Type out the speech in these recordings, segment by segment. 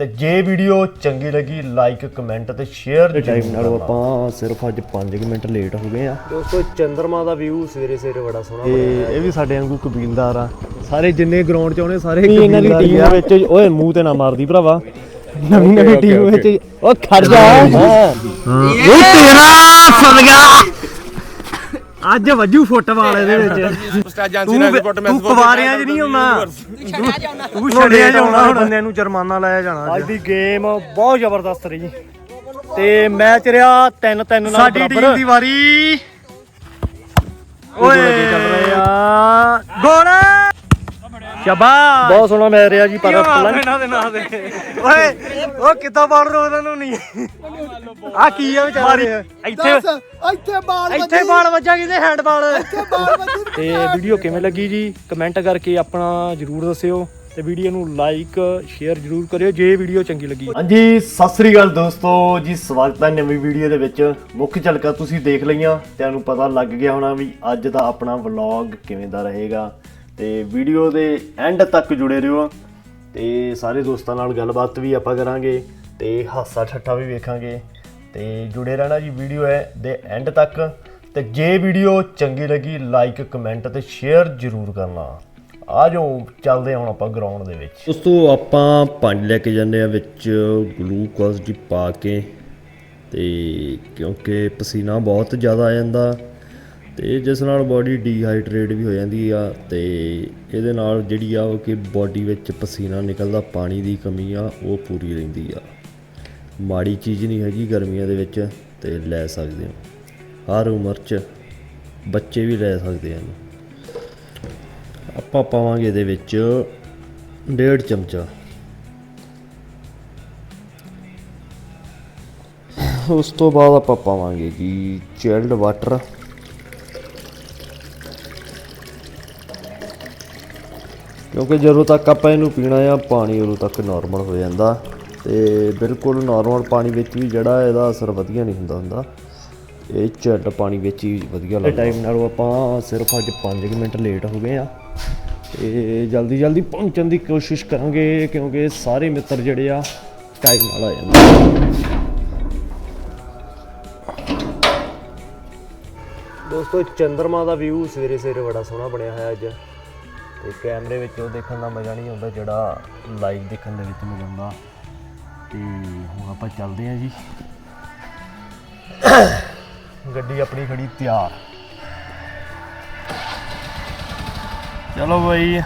ਤੇ ਜੇ ਵੀਡੀਓ ਚੰਗੀ ਲੱਗੀ ਲਾਈਕ ਕਮੈਂਟ ਤੇ ਸ਼ੇਅਰ ਟਾਈਮ ਨਾਲ ਆਪਾਂ ਸਿਰਫ ਅੱਜ 5 ਮਿੰਟ ਲੇਟ ਹੋ ਗਏ ਆ। ਦੋਸਤੋ ਚੰਦਰਮਾ ਦਾ ਵਿਊ ਸਵੇਰੇ ਸਵੇਰੇ ਬੜਾ ਸੋਹਣਾ ਤੇ ਇਹ ਵੀ ਸਾਡੇ ਵਾਂਗੂ ਕਬੀਲਦਾਰ ਆ। ਸਾਰੇ ਜਿੰਨੇ ਗਰਾਊਂਡ 'ਚ ਆਉਣੇ ਸਾਰੇ ਇਹਨਾਂ ਦੀ ਟੀਮ। ਵਿੱਚ ਓਏ ਮੂੰਹ ਤੇ ਨਾ ਮਾਰਦੀ ਭਰਾਵਾ। ਨਵੀਂ ਨਵੀਂ ਟੀਮ ਵਿੱਚ ਓ ਖੜ ਜਾ। ਉਹ ਤੇਰਾ ਫਸ ਗਿਆ। ਅੱਜ ਵੱਜੂ ਫੁੱਟਬਾਲ ਇਹਦੇ ਵਿੱਚ। ਤੂੰ ਤੂੰ ਕੁਵਾਰਿਆਂ 'ਚ ਨਹੀਂ ਆਉਣਾ। ਤੂੰ ਛੜਿਆ ਜਾਉਣਾ। ਹੁਣ। ਬੰਦਿਆਂ ਨੂੰ ਜੁਰਮਾਨਾ ਲਾਇਆ ਜਾਣਾ ਅੱਜ। ਦੀ ਗੇਮ ਬਹੁਤ ਜ਼ਬਰਦਸਤ ਰਹੀ। ਤੇ ਮੈਚ ਰਿਹਾ 3-3 ਨਾਲ ਸਾਡੀ ਟੀਮ ਦੀ ਵਾਰੀ। ਓਏ ਚੱਲ ਰਹੇ ਗੋਲ! ਸ਼ਾਬਾਸ਼। ਬਹੁਤ ਸੋਹਣਾ ਮੈਚ ਰਿਹਾ ਜੀ ਪਰ ਨਾ ਦੇ ਨਾ ਦੇ ਓਏ ਉਹ ਕਿੱਦਾਂ ਬਾਲ ਰੋ ਉਹਨਾਂ ਨੂੰ ਨਹੀਂ? ਆ ਕੀ ਆ ਵਿਚਾਰੇ? ਇੱਥੇ ਇੱਥੇ ਬਾਲ ਇੱਥੇ ਬਾਲ ਵੱਜਾ ਕਿਤੇ ਹੈਂਡ ਬਾਲ ਬਾਲ ਵੱਜੀ ਤੇ ਵੀਡੀਓ ਕਿਵੇਂ ਲੱਗੀ ਜੀ? ਕਮੈਂਟ ਕਰਕੇ ਆਪਣਾ ਜਰੂਰ ਦੱਸਿਓ ਤੇ ਵੀਡੀਓ ਨੂੰ ਲਾਈਕ ਸ਼ੇਅਰ ਜਰੂਰ ਕਰਿਓ ਜੇ ਵੀਡੀਓ ਚੰਗੀ ਲੱਗੀ। ਹਾਂਜੀ ਸਤਿ ਸ੍ਰੀ ਅਕਾਲ ਦੋਸਤੋ। ਜੀ ਸਵਾਗਤ ਹੈ ਨਵੀਂ ਵੀਡੀਓ ਦੇ ਵਿੱਚ। ਮੁੱਖ ਝਲਕਾਂ ਤੁਸੀਂ ਦੇਖ ਲਈਆਂ। ਤੁਹਾਨੂੰ ਪਤਾ ਲੱਗ ਗਿਆ ਹੋਣਾ ਵੀ ਅੱਜ ਦਾ ਆਪਣਾ ਵਲੌਗ ਕਿਵੇਂ ਦਾ ਰਹੇਗਾ। ਤੇ ਵੀਡੀਓ ਦੇ ਐਂਡ ਤੱਕ ਜੁੜੇ ਰਹੋ। ਤੇ ਸਾਰੇ ਦੋਸਤਾਂ ਨਾਲ ਗੱਲਬਾਤ ਵੀ ਆਪਾਂ ਕਰਾਂਗੇ ਤੇ ਹਾਸਾ ਠੱਠਾ ਵੀ ਵੇਖਾਂਗੇ। ਤੇ ਜੁੜੇ ਰਹਿਣਾ ਜੀ ਵੀਡੀਓ ਹੈ ਦੇ ਐਂਡ ਤੱਕ। ਤੇ ਜੇ ਵੀਡੀਓ ਚੰਗੀ ਲੱਗੀ ਲਾਈਕ ਕਮੈਂਟ ਤੇ ਸ਼ੇਅਰ ਜ਼ਰੂਰ ਕਰਨਾ। ਆ ਜਾਓ, ਚੱਲਦੇ ਹਾਂ ਹੁਣ ਆਪਾਂ ਗਰਾਊਂਡ ਦੇ ਵਿੱਚ। ਦੋਸਤੋ, ਆਪਾਂ ਪੰਜ ਲੈ ਕੇ ਜਾਂਦੇ ਆ ਵਿੱਚ ਗਲੂਕੋਜ਼ ਦੀ ਪਾ ਕੇ। ਤੇ ਕਿਉਂਕਿ ਪਸੀਨਾ ਬਹੁਤ ਜ਼ਿਆਦਾ ਆ ਜਾਂਦਾ। ਤੇ ਜਿਸ ਨਾਲ ਬਾਡੀ ਡੀਹਾਈਡਰੇਟ ਵੀ ਹੋ ਜਾਂਦੀ ਆ ਤੇ ਇਹਦੇ ਨਾਲ ਜਿਹੜੀ ਆ ਉਹ ਕਿ ਬਾਡੀ ਵਿੱਚ ਪਸੀਨਾ ਨਿਕਲਦਾ, ਪਾਣੀ ਦੀ ਕਮੀ ਆ, ਉਹ ਪੂਰੀ ਰਹਿੰਦੀ ਆ। ਮਾੜੀ ਚੀਜ਼ ਨਹੀਂ ਹੈਗੀ ਗਰਮੀਆਂ ਦੇ ਵਿੱਚ ਤੇ ਲੈ ਸਕਦੇ ਹੋ। ਹਰ ਉਮਰ 'ਚ ਬੱਚੇ ਵੀ ਲੈ ਸਕਦੇ ਹਨ। ਆਪਾਂ ਪਾਵਾਂਗੇ ਇਹਦੇ ਵਿੱਚ ਡੇਢ ਚਮਚਾ। ਉਸ ਤੋਂ ਬਾਅਦ ਆਪਾਂ ਪਾਵਾਂਗੇ ਜੀ ਚਿਲਡ ਵਾਟਰ ਕਿਉਂਕਿ ਜਦੋਂ ਤੱਕ ਆਪਾਂ ਇਹਨੂੰ ਪੀਣਾ ਆ ਪਾਣੀ ਉਦੋਂ ਤੱਕ ਨਾਰਮਲ ਹੋ ਜਾਂਦਾ ਤੇ ਬਿਲਕੁਲ ਨਾਰਮਲ ਪਾਣੀ ਵਿੱਚ ਵੀ ਜਿਹੜਾ ਇਹਦਾ ਅਸਰ ਵਧੀਆ ਨਹੀਂ ਹੁੰਦਾ ਹੁੰਦਾ। ਇਹ ਝੱਟ ਪਾਣੀ ਵਿੱਚ ਹੀ ਵਧੀਆ ਲੱਗਦਾ। ਟਾਈਮ ਨਾਲ ਆਪਾਂ ਸਿਰਫ ਅੱਜ 5 ਮਿੰਟ ਲੇਟ ਹੋ ਗਏ ਆ। ਤੇ ਜਲਦੀ ਜਲਦੀ ਪਹੁੰਚਣ ਦੀ ਕੋਸ਼ਿਸ਼ ਕਰਾਂਗੇ ਕਿਉਂਕਿ ਸਾਰੇ ਮਿੱਤਰ ਜਿਹੜੇ ਆ ਟਾਈਮ ਨਾਲ ਆ ਜਾਂਦੇ ਦੋਸਤੋ ਚੰਦਰਮਾ ਦਾ ਵਿਊ ਸਵੇਰੇ ਸਵੇਰੇ ਬੜਾ ਸੋਹਣਾ ਬਣਿਆ ਹੋਇਆ ਅੱਜ। ਤੇ ਕੈਮਰੇ ਵਿੱਚ ਉਹ ਦੇਖਣ ਦਾ ਮਜ਼ਾ ਨਹੀਂ ਆਉਂਦਾ ਜਿਹੜਾ ਲਾਈਵ ਦੇਖਣ ਦੇ ਵਿੱਚ ਮਜ਼ਾ ਆਉਂਦਾ ਤੇ ਹੁਣ ਆਪਾਂ ਚੱਲਦੇ ਹਾਂ ਜੀ। ਗੱਡੀ ਆਪਣੀ ਖੜੀ ਤਿਆਰ। ਚਲੋ ਬਈ।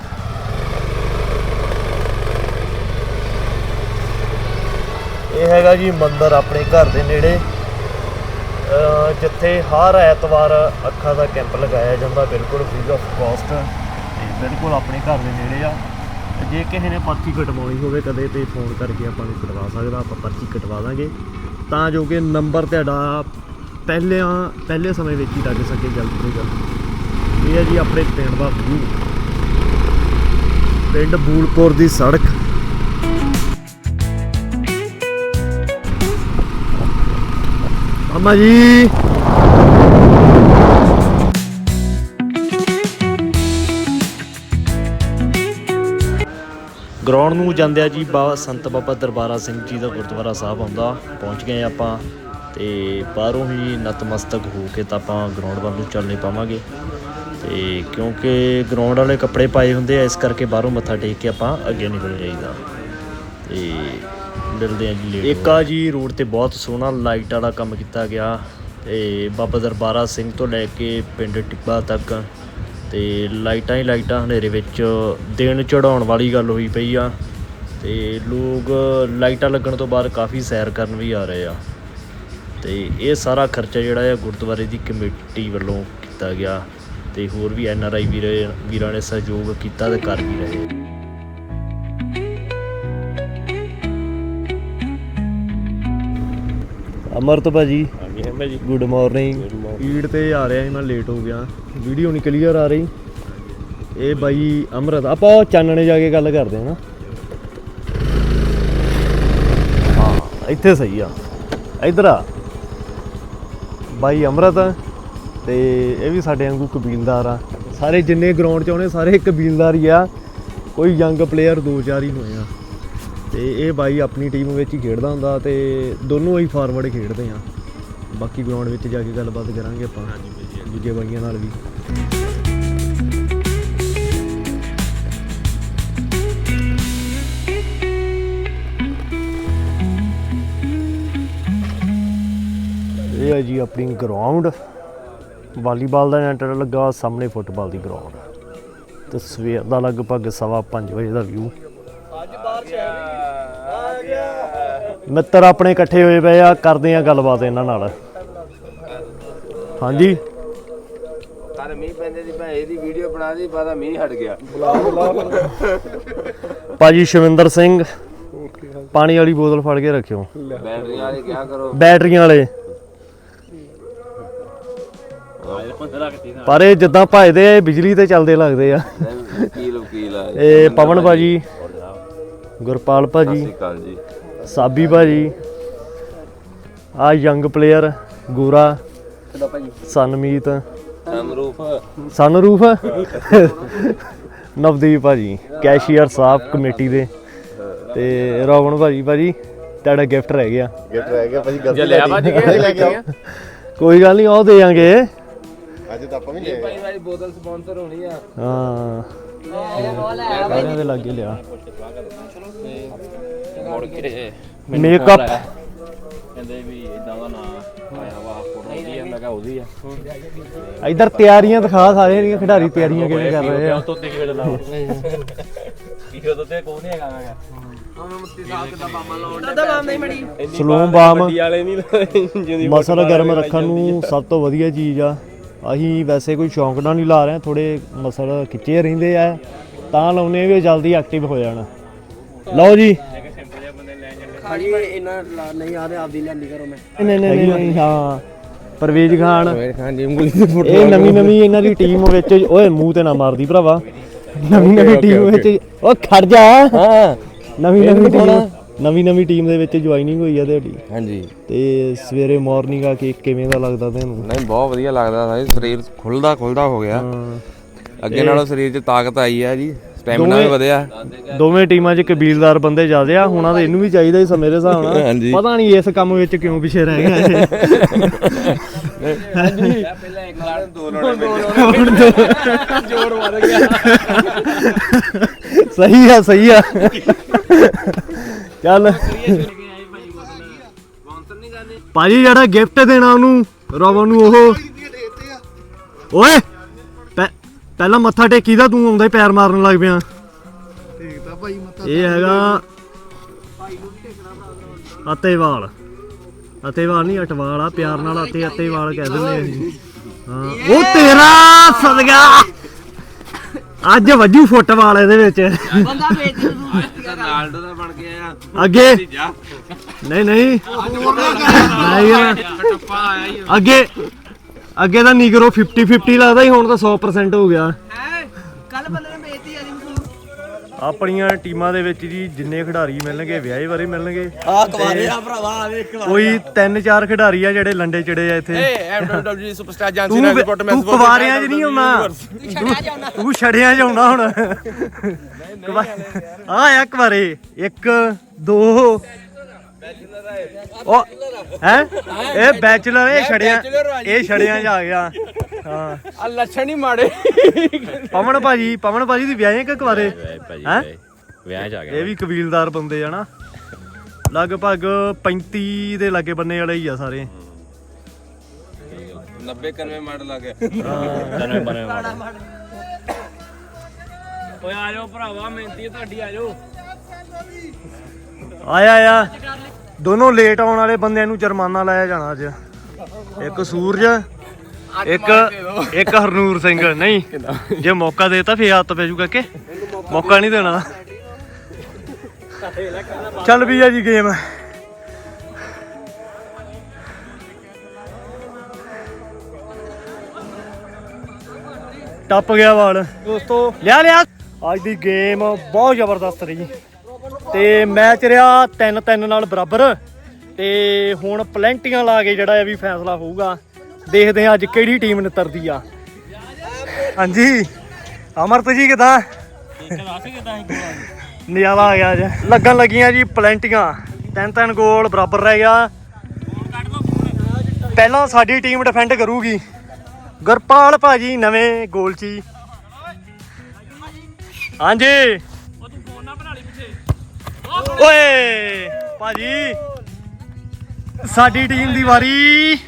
ਇਹ ਹੈਗਾ ਜੀ ਮੰਦਰ ਆਪਣੇ ਘਰ ਦੇ ਨੇੜੇ। ਜਿੱਥੇ ਹਰ ਐਤਵਾਰ ਅੱਖਾਂ ਦਾ ਕੈਂਪ ਲਗਾਇਆ ਜਾਂਦਾ, ਬਿਲਕੁਲ ਫ੍ਰੀ ਆਫ ਕਾਸਟ ਬਿਲਕੁਲ ਆਪਣੇ ਘਰ ਦੇ ਨੇੜੇ ਆ। ਤੇ ਜੇ ਕਿਸੇ ਨੇ ਪਰਚੀ ਕਟਵਾਉਣੀ ਹੋਵੇ, ਕਦੇ ਤੇ ਫੋਨ ਕਰਕੇ ਆਪਾਂ ਨੂੰ ਕਟਵਾ ਸਕਦਾ, ਆਪਾਂ ਪਰਚੀ ਕਟਵਾ ਦਾਂਗੇ। ਤਾਂ ਜੋ ਕਿ ਨੰਬਰ ਤੁਹਾਡਾ ਪਹਿਲਿਆਂ, ਪਹਿਲੇ ਸਮੇਂ ਵਿੱਚ ਹੀ ਲੱਗ ਸਕੇ ਜਲਦ ਤੋਂ ਜਲਦ। ਇਹ ਹੈ ਜੀ ਆਪਣੇ ਪਿੰਡ ਦਾ ਵਿਊ। ਪਿੰਡ ਬੂਲਪੁਰ ਦੀ ਸੜਕ। ਅਮਾ ਜੀ। ਗਰਾਊਂਡ ਨੂੰ ਜਾਂਦੇ ਆ ਜੀ ਬਾਬਾ ਸੰਤ ਬਾਬਾ ਦਰਬਾਰਾ ਸਿੰਘ ਜੀ ਦਾ ਗੁਰਦੁਆਰਾ ਸਾਹਿਬ ਆਉਂਦਾ, ਪਹੁੰਚ ਗਏ ਆਪਾਂ ਤੇ ਬਾਹਰੋਂ ਹੀ ਨਤਮਸਤਕ ਹੋ ਕੇ ਤਾਂ ਆਪਾਂ ਗਰਾਊਂਡ ਵੱਲ ਨੂੰ ਚੱਲ ਨਹੀਂ ਪਾਵਾਂਗੇ। ਤੇ ਕਿਉਂਕਿ ਗਰਾਊਂਡ ਵਾਲੇ ਕੱਪੜੇ ਪਾਏ ਹੁੰਦੇ ਆ, ਇਸ ਕਰਕੇ ਬਾਹਰੋਂ ਮੱਥਾ ਟੇਕ ਕੇ ਆਪਾਂ ਅੱਗੇ ਨਿਕਲ ਜਾਈਦਾ। ਤੇ ਮਿਲਦੇ ਆ ਜੀ ਲੇਟ ਇੱਕ ਆ ਜੀ ਰੋਡ ਤੇ ਬਹੁਤ ਸੋਹਣਾ ਲਾਈਟ ਵਾਲਾ ਕੰਮ ਕੀਤਾ ਗਿਆ ਤੇ ਬਾਬਾ ਦਰਬਾਰਾ ਸਿੰਘ ਤੋਂ ਲੈ ਕੇ ਪਿੰਡ ਟਿੱਬਾ ਤੱਕ ਤੇ ਲਾਈਟਾਂ ਹੀ ਲਾਈਟਾਂ ਹਨੇਰੇ ਵਿੱਚ ਦਿਨ ਚੜਾਉਣ ਵਾਲੀ ਗੱਲ ਹੋਈ ਪਈ ਆ ਤੇ ਲੋਕ ਲਾਈਟਾਂ ਲੱਗਣ ਤੋਂ ਬਾਅਦ ਕਾਫੀ ਸੈਰ ਕਰਨ ਵੀ ਆ ਰਹੇ ਆ ਤੇ ਇਹ ਸਾਰਾ ਖਰਚਾ ਜਿਹੜਾ ਆ ਗੁਰਦੁਆਰੇ ਦੀ ਕਮੇਟੀ ਵੱਲੋਂ ਕੀਤਾ ਗਿਆ ਤੇ ਹੋਰ ਵੀ ਐਨ ਆਰ ਆਈ ਵੀਰੇ, ਵੀਰਾਂ ਨੇ ਸਹਿਯੋਗ ਕੀਤਾ ਤੇ ਕਰ ਵੀ ਰਹੇ ਆ। ਅਮਰਤ ਭਾਜੀ ਹਾਂ ਭਾਜੀ ਗੁੱਡ ਮਾਰਨਿੰਗ ਸਪੀਡ ਤੇ ਆ ਰਿਹਾ ਸੀ ਮੈਂ ਲੇਟ ਹੋ ਗਿਆ। ਵੀਡੀਓ ਨਹੀਂ ਕਲੀਅਰ ਆ ਰਹੀ। ਇਹ ਬਾਈ ਅਮਰਤ ਆਪਾਂ ਉਹ ਚਾਨਣੇ ਜਾ ਕੇ ਗੱਲ ਕਰਦੇ ਹਾਂ ਨਾ। ਹਾਂ ਇੱਥੇ ਸਹੀ ਆ। ਇਧਰ ਆ। ਬਾਈ ਅਮਰਤ ਤੇ ਇਹ ਵੀ ਸਾਡੇ ਵਾਂਗੂ ਕਬੀਲਦਾਰ ਆ। ਸਾਰੇ ਜਿੰਨੇ ਗਰਾਊਂਡ 'ਚ ਆਉਣੇ ਸਾਰੇ ਕਬੀਲਦਾਰ ਹੀ ਆ। ਕੋਈ ਯੰਗ ਪਲੇਅਰ ਦੋ ਚਾਰ ਹੀ ਹੋਏ ਆ। ਤੇ ਇਹ ਬਾਈ ਆਪਣੀ ਟੀਮ ਵਿੱਚ ਹੀ ਖੇਡਦਾ ਹੁੰਦਾ ਤੇ ਦੋਨੋਂ ਹੀ ਫਾਰਵਰਡ ਖੇਡਦੇ ਆ। ਬਾਕੀ ਗਰਾਊਂਡ ਵਿੱਚ ਜਾ ਕੇ ਗੱਲਬਾਤ ਕਰਾਂਗੇ ਆਪਾਂ। ਦੂਜੇ ਬਾਈਆਂ ਨਾਲ ਵੀ। ਇਹ ਹੈ ਜੀ ਆਪਣੀ ਗਰਾਊਂਡ ਵਾਲੀਬਾਲ ਦਾ ਨੈਟ ਲੱਗਾ ਸਾਹਮਣੇ ਫੁੱਟਬਾਲ ਦੀ ਗਰਾਊਂਡ ਤੇ ਸਵੇਰ ਦਾ ਲਗਭਗ ਸਵਾ 5 ਵਜੇ ਦਾ ਵਿਊ ਮਿੱਤਰ ਆਪਣੇ ਇਕੱਠੇ ਹੋਏ ਪਏ ਆ ਕਰਦੇ ਆ ਗੱਲਬਾਤ ਇਹਨਾਂ ਨਾਲ। ਹਾਂਜੀ। ਕੱਲ ਮੀਂਹ ਪੈਂਦੇ ਦੀ ਭਾਈ ਇਹਦੀ ਵੀਡੀਓ ਬਣਾ ਦੀ ਬਾਅਦ ਮੀਂਹ ਹਟ ਗਿਆ। ਭਾਜੀ ਸ਼ਵਿੰਦਰ ਸਿੰਘ ਪਾਣੀ ਵਾਲੀ ਬੋਤਲ ਫੜ ਕੇ ਰੱਖਿਓ। ਬੈਟਰੀ ਵਾਲੇ ਕਿਆ ਕਰੋ? ਬੈਟਰੀਆਂ ਵਾਲੇ। ਪਰ ਇਹ ਜਿੱਦਾਂ ਭਜਦੇ ਆ ਇਹ ਬਿਜਲੀ ਤੇ ਚੱਲਦੇ ਲੱਗਦੇ ਆ। ਵਕੀਲ ਵਕੀਲ ਆ ਇਹ। ਪਵਨ ਭਾਜੀ ਗੁਰਪਾਲ ਭਾਜੀ। ਕਾਲ ਜੀ। ਸਾਬੀ ਭਾਜੀ ਆ ਯੰਗ ਪਲੇਅਰ ਗੋਰਾ ਸਨਮੀਤ। ਅਮਰੂਫ ਸਨਰੂਫ? ਨਵਦੀਪ ਭਾਜੀ ਕੈਸ਼ੀਅਰ ਸਾਹਿਬ ਕਮੇਟੀ ਦੇ। ਤੇ ਰੋਵਣ ਭਾਜੀ ਭਾਜੀ ਤੁਹਾਡਾ ਗਿਫਟ ਰਹਿ ਗਿਆ। ਗਿਫਟ ਰਹਿ ਗਿਆ ਭਾਜੀ ਗਲਤੀ ਲਿਆ ਭੱਜ ਕੇ ਲੈ ਕੇ ਆਓ ਕੋਈ ਗੱਲ ਨਹੀਂ ਉਹ ਦੇ ਜਾਾਂਗੇ ਅੱਜ ਤਾਂ ਆਪਾਂ ਵੀ ਲੈ ਭਾਈ ਵਾਲੀ ਬੋਤਲ ਸਪਾਂਸਰ ਹੋਣੀ ਆ। ਹਾਂ। ਸਾਰਿਆਂ ਦੇ ਲਾਗੇ ਲਿਆ। ਮੁੜ ਕੇ ਮੇਕਅਪ ਕਹਿੰਦੇ ਵੀ ਇਦਾਂ ਦਾ ਨਾਂ ਆਇਆ ਵਾ ਫੋਟੋ ਦੀ ਆ ਮੈਂ ਕਿਹਾ ਉਹਦੀ ਆ। ਇਧਰ ਤਿਆਰੀਆਂ ਦਿਖਾ ਸਾਰੇ ਦੀਆਂ ਖਿਡਾਰੀ ਤਿਆਰੀਆਂ ਕਿਵੇਂ ਕਰ ਰਹੇ ਆ। ਤੋਤੇ ਕਿਵੇਂ ਲਾ ਕੀ ਉਹਦੇ ਤੇ ਕੋਈ ਨਹੀਂ ਹੈਗਾ ਮੈਂ ਕਿਹਾ ਸਲੋਮ ਬਾਮ। ਵਾਲੇ ਨਹੀਂ ਮਸਲ ਗਰਮ ਰੱਖਣ ਨੂੰ ਸਭ ਤੋਂ ਵਧੀਆ ਚੀਜ਼ ਆ। ਅਸੀਂ ਵੈਸੇ ਕੋਈ ਸ਼ੌਂਕ ਨਾਲ ਨਹੀਂ ਲਾ ਰਹੇ ਥੋੜੇ ਮਸਲ ਖਿੱਚੇ ਰਹਿੰਦੇ ਆ ਤਾਂ ਲਾਉਨੇ ਵੀ ਜਲਦੀ ਐਕਟਿਵ ਹੋ ਜਾਣ। ਲਓ ਜੀ। ਖਾਲੀ ਇਹਨਾਂ ਨਹੀਂ ਆਦੇ ਆਪਦੀ ਲੈਂਦੀ ਕਰੋ ਮੈਂ। ਨਹੀਂ ਨਹੀਂ ਨਹੀਂ ਹਾਂ। ਪਰਵੇਜ ਖਾਨ। ਖਾਨ ਦੀ ਉਂਗਲੀ ਤੇ ਫੋਟੋ ਇਹ ਨਵੀਂ ਨਵੀਂ ਇਹਨਾਂ ਦੀ ਟੀਮ ਵਿੱਚ ਓਏ ਮੂੰਹ ਤੇ ਨਾ ਮਾਰਦੀ ਭਰਾਵਾ। ਨਵੀਂ ਨਵੀਂ ਟੀਮ ਵਿੱਚ ਓ ਖੜ ਜਾ। ਹਾਂ। ਨਵੀਂ ਨਵੀਂ ਟੀਮ ਨਵੀਂ ਨਵੀਂ ਟੀਮ ਦੇ ਵਿੱਚ ਜੁਆਇਨਿੰਗ ਹੋਈ ਆ ਤੁਹਾਡੀ। ਹਾਂਜੀ। ਤੇ ਸਵੇਰੇ ਮਾਰਨਿੰਗ ਆ ਕੇ ਕਿਵੇਂ ਦਾ ਲੱਗਦਾ ਤੁਹਾਨੂੰ ਨਹੀਂ ਬਹੁਤ ਵਧੀਆ ਲੱਗਦਾ ਸਾਈ ਸਰੀਰ ਖੁੱਲਦਾ ਖੁੱਲਦਾ ਹੋ ਗਿਆ। ਅੱਗੇ ਨਾਲੋਂ ਸਰੀਰ 'ਚ ਤਾਕਤ ਆਈ ਹੈ ਜੀ ਸਟੈਮਿਨਾ ਵੀ ਵਧਿਆ। ਦੋਵੇਂ ਟੀਮਾਂ 'ਚ ਕਬੀਲਦਾਰ ਬੰਦੇ ਜ਼ਿਆਦੇ ਆ ਹੁਣਾਂ ਤਾਂ ਇਹਨੂੰ ਵੀ ਚਾਹੀਦਾ ਸੀ ਮੇਰੇ ਹਿਸਾਬ ਨਾਲ। ਪਤਾ ਨਹੀਂ ਇਸ ਕੰਮ ਵਿੱਚ ਕਿਉਂ ਪਿੱਛੇ ਰਹਿ ਗਿਆ ਇਹ। ਹਾਂਜੀ। ਪਹਿਲਾਂ ਇੱਕ ਲਾਣ ਦੋ ਲਾਣੇ ਜੋਰ ਵੱਧ ਗਿਆ। ਸਹੀ ਆ ਸਹੀ ਆ। ਚੱਲ। ਭਾਜੀ ਜਿਹੜਾ ਗਿਫਟ ਦੇਣਾ ਉਹਨੂੰ, ਰਵਨ ਨੂੰ ਉਹ। ਓਏ ਪਹਿਲਾਂ ਮੱਥਾ ਟੇਕੀਦਾ ਤੂੰ ਆਉਂਦਾ ਹੀ ਪੈਰ ਮਾਰਨ ਲੱਗ ਪਿਆ। ਠੀਕ ਤਾਂ ਭਾਈ ਮਤਾ ਇਹ ਹੈਗਾ ਅਤੇਵਾਲ। ਅਤੇਵਾਲ ਨਹੀਂ, ਅਟਵਾਲ ਆ, ਪਿਆਰ ਨਾਲ ਅਤੇ ਅਤੇਵਾਲ ਕਹਿ ਦਿੰਦੇ ਆ। ਹਾਂ। ਉਹ ਤੇਰਾ ਸਦਗਾ ਅੱਜ ਵੱਜੂ ਫੁੱਟਬਾਲ ਇਹਦੇ ਵਿੱਚ। ਬੰਦਾ ਵੇਚ ਰੋਨਾਲਡੋ ਦਾ ਬਣ ਕੇ ਆਇਆ ਅੱਗੇ ਜਾ। ਨਹੀਂ ਨਹੀਂ। ਨਹੀਂ ਆ। ਟੱਪਾ ਆਇਆ ਹੀ। ਅੱਗੇ ਅੱਗੇ ਤਾਂ ਨਿਗਰੋ 50 50 ਲੱਗਦਾ ਸੀ ਹੁਣ ਤਾਂ 100% ਹੋ ਗਿਆ। ਆਪਣੀਆਂ ਟੀਮਾਂ ਦੇ ਵਿੱਚ ਜੀ ਜਿੰਨੇ ਖਿਡਾਰੀ ਮਿਲਣਗੇ ਵਿਆਹੇ ਬਾਰੇ ਮਿਲਣਗੇ। ਆ ਕਵਾਰੇ ਆ ਭਰਾਵਾ ਆ ਵੇਖ ਕੋਈ ਤਿੰਨ ਚਾਰ ਖਿਡਾਰੀ ਆ ਜਿਹੜੇ ਲੰਡੇ ਚੜੇ ਆ ਇੱਥੇ। ਐਮਡਬਲਯੂ ਸੁਪਰਸਟਾਰ ਜਾਂਸੀ ਨਾਲ ਰਿਪੋਰਟ ਤੂੰ ਕੁਵਾਰਿਆਂ 'ਚ ਨਹੀਂ ਆਉਣਾ। ਤੂੰ ਛੜਿਆਂ 'ਚ ਆਉਣਾ। ਹੁਣ। ਆ ਆ ਕੁਵਾਰੇ। ਇੱਕ ਦੋ। ਉਹ ਹੈ? ਇਹ ਬੈਚਲਰ ਇਹ ਛੜਿਆਂ ਇਹ ਛੜਿਆਂ 'ਚ ਆ ਗਿਆ। ਹਾਂ ਆ ਲੱਛਣ ਹੀ ਮਾੜੇ। ਪਵਨ ਭਾਜੀ ਪਵਨ ਭਾਜੀ ਦੀ ਵਿਆਹੇ ਕਿ ਕੁਵਾਰੇ ਹੈ? ਵਿਆਹ। ਚ ਆ ਇਹ ਵੀ ਕਬੀਲਦਾਰ ਬੰਦੇ ਆ ਨਾ। ਲਗਭਗ 35 ਦੇ ਲਾਗੇ ਬੰਨੇ ਵਾਲੇ ਹੀ ਆ ਸਾਰੇ। 90 91 ਮਾਡਲ ਆ ਗਿਆ। ਓਏ ਆ ਜਾਓ ਭਰਾਵਾ ਮਿਹਨਤੀ ਤੁਹਾਡੀ ਆ ਜਾਓ। ਆਇਆ ਆਇਆ। ਦੋਨੋਂ ਲੇਟ ਆਉਣ ਵਾਲੇ ਬੰਦਿਆਂ ਨੂੰ ਜੁਰਮਾਨਾ ਲਾਇਆ ਜਾਣਾ ਅੱਜ। ਇੱਕ ਸੂਰਜ ਇੱਕ ਇੱਕ ਹਰਨੂਰ ਸਿੰਘ ਨਹੀਂ। ਜੇ ਮੌਕਾ ਦੇਤਾ ਫੇਰ ਹੱਥ ਪੈ ਜੂਗਾ ਕਿ? ਮੌਕਾ ਨਹੀਂ ਦੇਣਾ। ਚੱਲ ਵੀ ਆ ਜੀ ਗੇਮ ਟੱਪ ਗਿਆ ਵਾਲ। ਦੋਸਤੋ ਲਿਆ ਲਿਆ। ਅੱਜ ਦੀ ਗੇਮ ਬਹੁਤ ਜ਼ਬਰਦਸਤ ਰਹੀ। ਤੇ ਮੈਚ ਰਿਹਾ 3-3 ਨਾਲ ਬਰਾਬਰ। ਤੇ ਹੁਣ ਪਲੈਂਟੀਆਂ ਲਾ ਕੇ ਜਿਹੜਾ ਇਹ ਵੀ ਫੈਸਲਾ ਹੋਊਗਾ ਦੇਖਦੇ ਹਾਂ ਅੱਜ ਕਿਹੜੀ ਟੀਮ ਨਿਤਰਦੀ ਆ। ਹਾਂਜੀ, ਅਮਰਤ ਜੀ ਕਿਦਾਂ? ਨਜ਼ਾਰਾ ਆ ਗਿਆ ਅੱਜ। ਲੱਗਣ ਲੱਗੀਆਂ ਜੀ ਪਲੈਂਟੀਆਂ। ਤਿੰਨ ਤਿੰਨ ਗੋਲ, ਬਰਾਬਰ ਰਹਿ ਗਿਆ। ਪਹਿਲਾਂ ਸਾਡੀ ਟੀਮ ਡਿਫੈਂਡ ਕਰੂਗੀ। ਗੁਰਪਾਲ ਭਾਜੀ, ਨਵੇਂ ਗੋਲ 'ਚ ਹੀ ਹਾਂਜੀ। ਓਏ, ਭਾਜੀ। ਸਾਡੀ ਟੀਮ ਦੀ ਵਾਰੀ।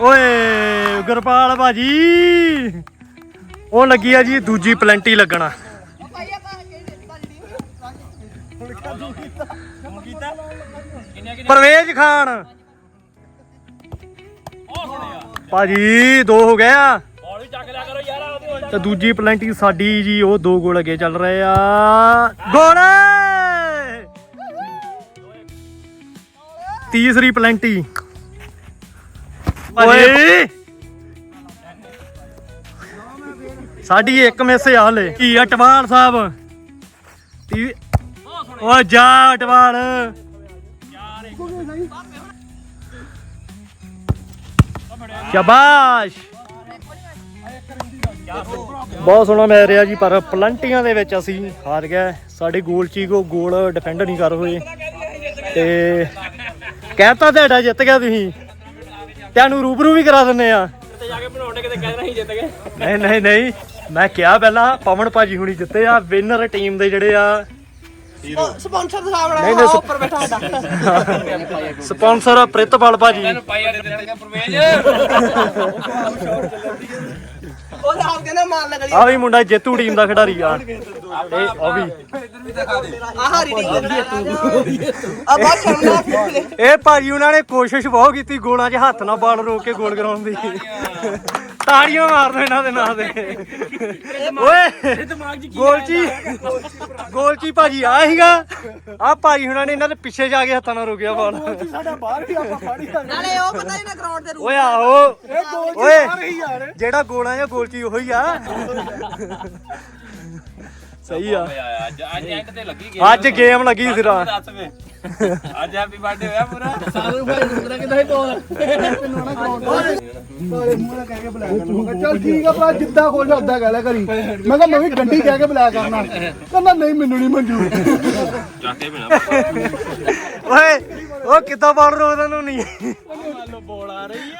ਓਏ, ਗੁਰਪਾਲ ਭਾਜੀ ਉਹ ਲੱਗੀ ਆ ਜੀ ਦੂਜੀ ਪਲੈਂਟੀ ਲੱਗਣਾ। ਪਰਵੇਜ ਖਾਨ। ਭਾਜੀ ਦੋ ਹੋ ਗਏ ਆ। ਤੇ ਦੂਜੀ ਪਲੈਂਟੀ ਸਾਡੀ ਜੀ, ਉਹ ਦੋ ਗੋਲ ਅੱਗੇ ਚੱਲ ਰਹੇ ਆ। ਗੋਲ! ਤੀਸਰੀ ਪਲੈਂਟੀ। ਓਏ। ਸਾਡੀ ਇੱਕ ਮਿਸ ਆ ਹਲੇ। ਕੀ ਅਟਵਾਲ ਸਾਹਿਬ? ਤੀ ਓ ਜਾ ਅਟਵਾਲ ਸ਼ਾਬਾਸ਼। ਬਹੁਤ ਸੋਹਣਾ ਮੈਚ ਰਿਹਾ ਜੀ, ਪਰ ਪਲੰਟੀਆਂ ਦੇ ਵਿੱਚ ਅਸੀਂ ਹਾਰ ਗਏ। ਸਾਡੇ ਗੋਲ ਚੀਗੋ ਗੋਲ ਡਿਫੈਂਡ ਨਹੀਂ ਕਰ ਹੋਏ। ਤੇ ਕਹਿਤਾ ਤੁਹਾਡਾ ਜਿੱਤ ਗਿਆ ਤੁਸੀਂ। ਤੁਹਾਨੂੰ ਰੂਬਰੂ ਵੀ ਕਰਾ ਦਿੰਨੇ ਆ। ਤੇ ਜਾ ਕੇ ਬਣਾਉਣੇ ਕਿਤੇ ਕਹਿ ਨਹੀਂ ਜਿੱਤ ਗਏ। ਨਹੀਂ ਨਹੀਂ ਨਹੀਂ। ਮੈਂ ਕਿਹਾ ਪਹਿਲਾਂ ਪਵਨ ਭਾਜੀ ਹੁਣੀ ਜਿੱਤੇ ਆ ਵਿਨਰ ਟੀਮ ਦੇ ਜਿਹੜੇ ਆ। ਸਪਾਂਸਰ ਦਾ ਸਾਹਮਣਾ ਨਹੀਂ, ਨਹੀਂ, ਸਪ- ਉੱਪਰ ਬੈਠਾ ਸਾਡਾ ਸਪਾਂਸਰ ਪ੍ਰਿਤਪਾਲ ਭਾਜੀ। ਪਾਈ ਵਾਲੇ ਉਹ ਆਪ ਕਹਿੰਦਾ ਮਾਰ ਲੱਗਣੀ ਆ। ਵੀ ਮੁੰਡਾ ਜੇਤੂ ਟੀਮ ਦਾ ਖਿਡਾਰੀ ਆ। ਤੇ ਉਹ ਵੀ। ਆਹ ਹਾਰੀ ਟੀਮ ਦੀ ਆ ਬਹੁਤ ਸ਼ਰਮਨਾਕ ਇਹ ਭਾਜੀ ਉਹਨਾਂ ਨੇ ਕੋਸ਼ਿਸ਼ ਬਹੁਤ ਕੀਤੀ ਗੋਲਾਂ 'ਚ ਹੱਥ ਨਾਲ ਬਾਲ ਰੋਕ ਕੇ ਗੋਲ ਕਰਾਉਣ ਦੀ ਤਾੜੀਆਂ ਮਾਰ ਦੋ ਇਹਨਾਂ ਦੇ ਨਾਂ ਦੇ ਓਏ ਗੋਲ ਜੀ ਗੋਲ ਜੀ ਭਾਜੀ ਆ ਸੀਗਾ। ਆ ਭਾਜੀ ਉਹਨਾਂ ਨੇ ਇਹਨਾਂ ਦੇ ਪਿੱਛੇ ਜਾ ਕੇ ਹੱਥਾਂ ਨਾਲ ਰੋਕਿਆ ਬਾਲ ਨਾਲੇ ਉਹ ਪਤਾ ਹੀ ਨਾ ਗਰਾਊਂਡ ਦੇ ਓਏ ਆਓ ਓਏ ਜਿਹੜਾ ਗੋਲਾਂ ਜਾਂ ਗੋਲ ਚੀ ਉਹੀ ਆ। ਸਹੀ ਆ। ਅੱਜ ਅੱਜ ਐਂਡ ਤੇ ਲੱਗੀ ਗਈ ਅੱਜ ਗੇਮ ਲੱਗੀ ਸਿਰਾ ਅੱਜ ਹੈਪੀ ਬਰਥਡੇ ਹੋਇਆ ਪੂਰਾ। ਚੱਲ ਠੀਕ ਆ ਭਰਾ ਜਿੱਦਾਂ ਖੋਲ ਉਦਾਂ ਕਹਿ ਲਿਆ ਕਰੀ। ਮੈਂ ਕਿਹਾ ਮੈਂ ਵੀ ਗੰਡੀ ਕਹਿ ਕੇ ਬੁਲਾਇਆ ਕਰਨਾ। ਕਹਿੰਦਾ ਨਹੀਂ ਮੈਨੂੰ ਨਹੀਂ ਮਨਜ਼ੂਰ। ਚਾਤੇ ਬਿਨਾ ਓਏ ਉਹ ਕਿੱਦਾਂ ਬਾਲ ਰੋਕਦਾ ਨੂੰ ਨਹੀਂ?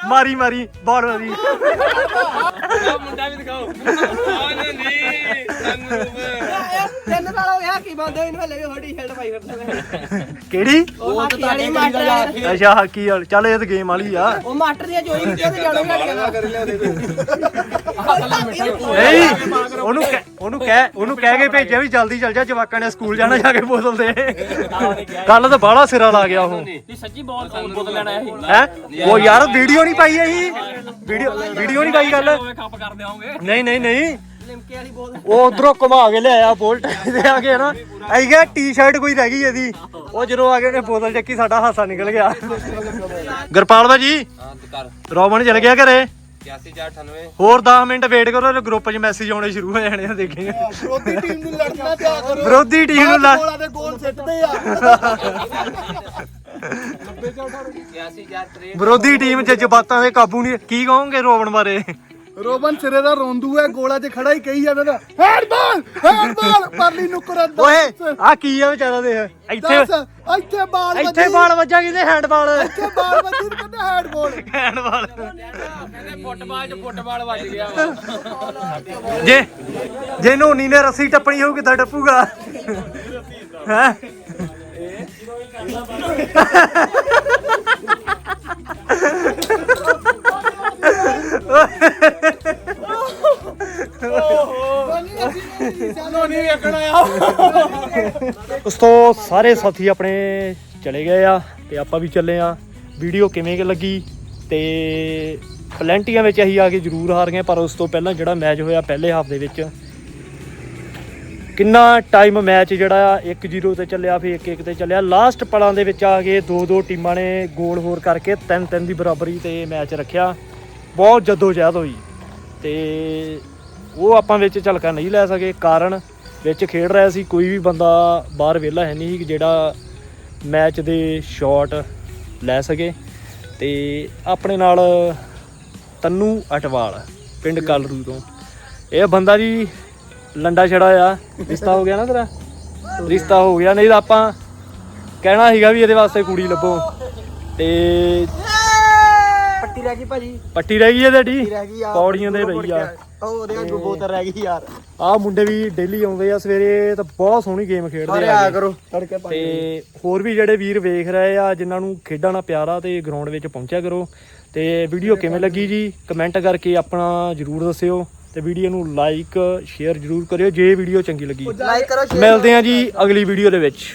ਮਾਰੀ ਮਾਰੀ ਬਾਲ ਮਾਰੀ। ਮੁੰਡਾ ਵੀ ਦਿਖਾਓ। ਆ ਨਹੀਂ ਸੰਗਰੂਪ ਤਿੰਨ ਬੰਦੇ ਇਹਨੂੰ ਹਲੇ ਵੀ ਹੋੜੀ ਸ਼ਰਟ ਪਾਈ ਫਿਰਦੇ ਕਿਹੜੀ? ਉਹ ਹਾਕੀ ਵਾਲੀ ਮਾਸਟਰ ਅੱਛਾ ਹਾਕੀ ਵਾਲੀ। ਚੱਲ ਇਹ ਤਾਂ ਗੇਮ ਵਾਲੀ ਆ। ਉਹ ਮਾਸਟਰ ਦੀ ਜੋਈ ਕਿਤੇ ਤੇ ਜਾਣੋ ਨਹੀਂ ਉਹਨੂੰ ਕਹਿ- ਉਹਨੂੰ ਕਹਿ ਉਹਨੂੰ ਕਹਿ ਕੇ ਭੇਜਿਆ ਵੀ ਜਲਦੀ ਚੱਲ ਜਾ ਜਵਾਕਾਂ ਨੇ ਸਕੂਲ ਜਾਣਾ ਜਾ ਕੇ ਬੋਤਲ ਦੇ। ਕੱਲ ਤਾਂ ਬਾਹਲਾ ਸਿਰਾ ਲਾ ਗਿਆ ਉਹ। ਨਹੀਂ ਸੱਚੀ ਬਹੁਤ ਬੋਤਲ ਲੈਣ ਆਇਆ ਸੀ। ਹੈ? ਉਹ ਯਾਰ ਵੀਡੀਓ ਨਹੀਂ ਪਾਈ ਅਸੀਂ ਵੀਡੀਓ ਵੀਡੀਓ ਨਹੀਂ ਪਾਈ ਗੱਲ? ਕਰ ਦਿਆਂਗੇ ਨਹੀਂ ਨਹੀਂ ਨਹੀਂ। ਲਿਮਕੇ ਵਾਲੀ ਬੋਲ ਉਹ ਉਧਰੋਂ ਘੁਮਾ ਕੇ ਲਿਆਇਆ ਬੋਲਟ ਤੇ ਆ ਕੇ ਨਾ ਆਈ ਗਿਆ ਟੀ-ਸ਼ਰਟ ਕੋਈ ਰਹਿ ਗਈ ਇਹਦੀ। ਉਹ ਜਦੋਂ ਆ ਕੇ ਉਹਨੇ ਬੋਤਲ ਚੱਕੀ ਸਾਡਾ ਹਾਸਾ ਨਿਕਲ ਗਿਆ। ਗੁਰਪਾਲ ਭਾਜੀ ਹਾਂ ਤੂੰ ਕਰ। ਰੋਮਨ ਚਲ ਗਿਆ ਘਰੇ? 81498 ਹੋਰ 10 ਮਿੰਟ ਵੇਟ ਕਰੋ ਤੇ ਗਰੁੱਪ 'ਚ ਮੈਸੇਜ ਆਉਣੇ ਸ਼ੁਰੂ ਹੋ ਜਾਣੇ ਆ ਦੇਖੇਂਗੇ ਵਿਰੋਧੀ ਟੀਮ ਨੂੰ ਲੜਨਾ ਪਿਆ ਕਰੋ। ਵਿਰੋਧੀ ਟੀਮ ਨੂੰ ਲੜ- ਗੋਲਾਂ ਦੇ ਗੋਲ ਸਿੱਟਦੇ ਆ। 81403 ਵਿਰੋਧੀ ਟੀਮ 'ਚ ਜਬਾਤਾਂ ਦੇ ਕਾਬੂ ਨਹੀਂ ਕੀ ਕਹੋਗੇ ਰੋਵਣ ਬਾਰੇ? ਰੋਬਨ ਸਿਰੇ ਦਾ ਰੋਂਦੂ ਹੈ ਗੋਲਾ 'ਚ ਖੜਾ ਹੀ ਕਹੀ ਜਾਂਦਾ ਨਾ ਹੈਂਡਬਾਲ ਹੈਂਡਬਾਲ ਪਰਲੀ ਨੁਕਰ ਅੰਦਰ ਓਏ ਆ ਕੀ ਆ ਵਿਚਾਰਾ ਦੇ ਇੱਥੇ ਇੱਥੇ ਬਾਲ ਇੱਥੇ ਵੱਜੀ, ਬਾਲ ਵੱਜਾ ਕਿਤੇ ਹੈਂਡਬਾਲ ਇੱਥੇ ਬਾਲ ਵੱਜੀ ਤੇ ਕਹਿੰਦੇ ਹੈਂਡਬਾਲ ਹੈਂਡਬਾਲ ਕਹਿੰਦੇ ਫੁੱਟਬਾਲ ਚ ਫੁੱਟਬਾਲ ਵੱਜ ਗਿਆ। ਜੇ ਜੇ ਨੋਨੀ ਨੇ ਰੱਸੀ ਟੱਪਣੀ ਹੋਊ ਕਿੱਦਾਂ ਟੱਪੂਗਾ? ਹੈ? ਨਹੀਂ ਵੇਖਣਾ ਆ? ਉਸ ਤੋਂ ਸਾਰੇ ਸਾਥੀ ਆਪਣੇ ਚਲੇ ਗਏ ਆ ਤੇ ਆਪਾਂ ਵੀ ਚੱਲੇ ਆ। ਵੀਡੀਓ ਕਿਵੇਂ ਕਿ ਲੱਗੀ ਤੇ ਪਲੈਂਟੀਆਂ ਵਿੱਚ ਅਸੀਂ ਆ ਕੇ ਜ਼ਰੂਰ ਹਾਰ ਗਏ ਪਰ ਉਸ ਤੋਂ ਪਹਿਲਾਂ ਜਿਹੜਾ ਮੈਚ ਹੋਇਆ ਪਹਿਲੇ ਹਾਫ ਦੇ ਵਿੱਚ, ਕਿੰਨਾ ਟਾਈਮ ਮੈਚ ਜਿਹੜਾ ਆ 1-0 ਤੇ ਚੱਲਿਆ, ਫਿਰ 1-1 ਤੇ ਚੱਲਿਆ। ਲਾਸਟ ਪਲਾਂ ਦੇ ਵਿੱਚ ਆ ਕੇ ਦੋ ਦੋ ਟੀਮਾਂ ਨੇ ਗੋਲ ਹੋਰ ਕਰਕੇ 3-3 ਦੀ ਬਰਾਬਰੀ ਤੇ ਮੈਚ ਰੱਖਿਆ। ਬਹੁਤ ਜਦੋਜਹਿਦ ਹੋਈ ਤੇ ਉਹ ਆਪਾਂ ਵਿੱਚ ਝਲਕਾ ਨਹੀਂ ਲੈ ਸਕੇ, ਕਾਰਨ ਵਿੱਚ ਖੇਡ ਰਿਹਾ ਸੀ ਕੋਈ ਵੀ ਬੰਦਾ ਬਾਹਰ ਵਿਹਲਾ ਹੈ ਨਹੀਂ ਸੀ ਜਿਹੜਾ ਮੈਚ ਦੇ ਸ਼ਾਟ ਲੈ ਸਕੇ। ਤੇ ਆਪਣੇ ਨਾਲ ਤੰਨੂ ਅਟਵਾਲ, ਪਿੰਡ ਕਲਰੂ ਤੋਂ। ਇਹ ਬੰਦਾ ਜੀ ਲੰਡਾ ਛੜਾ ਆ, ਰਿਸ਼ਤਾ ਹੋ ਗਿਆ ਨਾ ਤੇਰਾ? ਰਿਸ਼ਤਾ ਹੋ ਗਿਆ, ਨਹੀਂ ਤਾਂ ਆਪਾਂ ਕਹਿਣਾ ਸੀਗਾ ਵੀ ਇਹਦੇ ਵਾਸਤੇ ਕੁੜੀ ਲੱਭੋ। ਤੇ ਪੱਟੀ ਰਹਿ ਗਈ ਭਾਜੀ। ਪੱਟੀ ਰਹਿ ਗਈ ਹੈ ਤੁਹਾਡੀ? ਰਹਿ ਗਈ ਆ। ਪੌੜੀਆਂ ਦੇ ਰਹੀ ਆ। ਉਹ ਉਹਦੇ ਅੱਗੇ ਬੋਤਲ ਰਹਿ ਗਈ ਯਾਰ। ਆਹ ਮੁੰਡੇ ਵੀ ਡੇਲੀ ਆਉਂਦੇ ਆ ਸਵੇਰੇ ਤਾਂ ਬਹੁਤ ਸੋਹਣੀ ਗੇਮ ਖੇਡਦੇ ਸਾਰੇ ਆ ਆਇਆ ਕਰੋ। ਤੜਕੇ ਤੇ ਹੋਰ ਵੀ ਜਿਹੜੇ ਵੀਰ ਵੇਖ ਰਹੇ ਆ ਜਿਨ੍ਹਾਂ ਨੂੰ ਖੇਡਾਂ ਨਾਲ ਪਿਆਰ ਆ ਤੇ ਗਰਾਊਂਡ ਵਿੱਚ ਪਹੁੰਚਿਆ ਕਰੋ। ਤੇ ਵੀਡੀਓ ਕਿਵੇਂ ਲੱਗੀ ਜੀ? ਕਮੈਂਟ ਕਰਕੇ ਆਪਣਾ ਜਰੂਰ ਦੱਸਿਓ। ਤੇ ਵੀਡੀਓ ਨੂੰ ਲਾਈਕ ਸ਼ੇਅਰ ਜਰੂਰ ਕਰਿਓ। ਜੇ ਵੀਡੀਓ ਚੰਗੀ ਲੱਗੀ ਲਾਈਕ ਕਰੋ share ਮਿਲਦੇ ਆ ਜੀ ਅਗਲੀ ਵੀਡੀਓ ਦੇ ਵਿੱਚ।